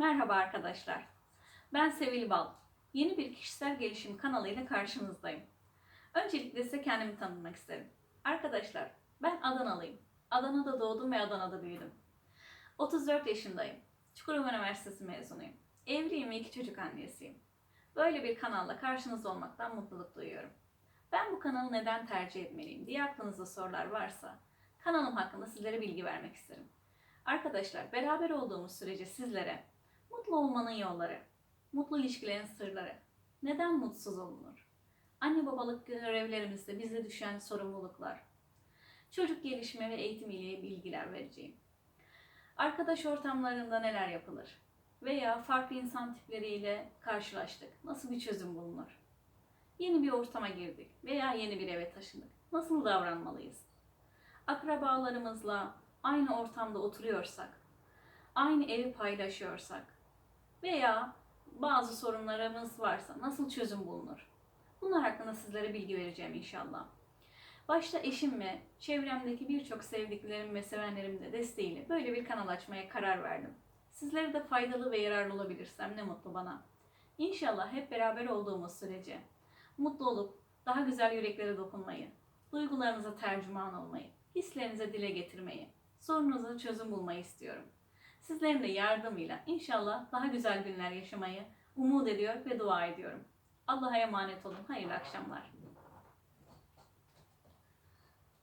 Merhaba arkadaşlar. Ben Sevil Bal. Yeni bir kişisel gelişim kanalıyla karşınızdayım. Öncelikle size kendimi tanıtmak isterim. Arkadaşlar, ben Adanalıyım. Adana'da doğdum ve Adana'da büyüdüm. 34 yaşındayım. Çukurova Üniversitesi mezunuyum. Evliyim ve iki çocuk annesiyim. Böyle bir kanalla karşınızda olmaktan mutluluk duyuyorum. Ben bu kanalı neden tercih etmeliyim diye aklınızda sorular varsa kanalım hakkında sizlere bilgi vermek isterim. Arkadaşlar beraber olduğumuz sürece sizlere mutlu olmanın yolları, mutlu ilişkilerin sırları, neden mutsuz olunur, anne babalık görevlerimizde bize düşen sorumluluklar, çocuk gelişme ve eğitim ile bilgiler vereceğim. Arkadaş ortamlarında neler yapılır veya farklı insan tipleriyle karşılaştık, nasıl bir çözüm bulunur? Yeni bir ortama girdik veya yeni bir eve taşındık. Nasıl davranmalıyız? Akrabalarımızla aynı ortamda oturuyorsak, aynı evi paylaşıyorsak veya bazı sorunlarımız varsa nasıl çözüm bulunur? Bunlar hakkında sizlere bilgi vereceğim inşallah. Başta eşim ve çevremdeki birçok sevdiklerim ve sevenlerim de desteğiyle böyle bir kanal açmaya karar verdim. Sizlere de faydalı ve yararlı olabilirsem ne mutlu bana. İnşallah hep beraber olduğumuz sürece mutlu olup daha güzel yüreklere dokunmayı, duygularınıza tercüman olmayı, hislerinize dile getirmeyi, sorunuza çözüm bulmayı istiyorum. Sizlerin de yardımıyla inşallah daha güzel günler yaşamayı umut ediyor ve dua ediyorum. Allah'a emanet olun. Hayırlı akşamlar.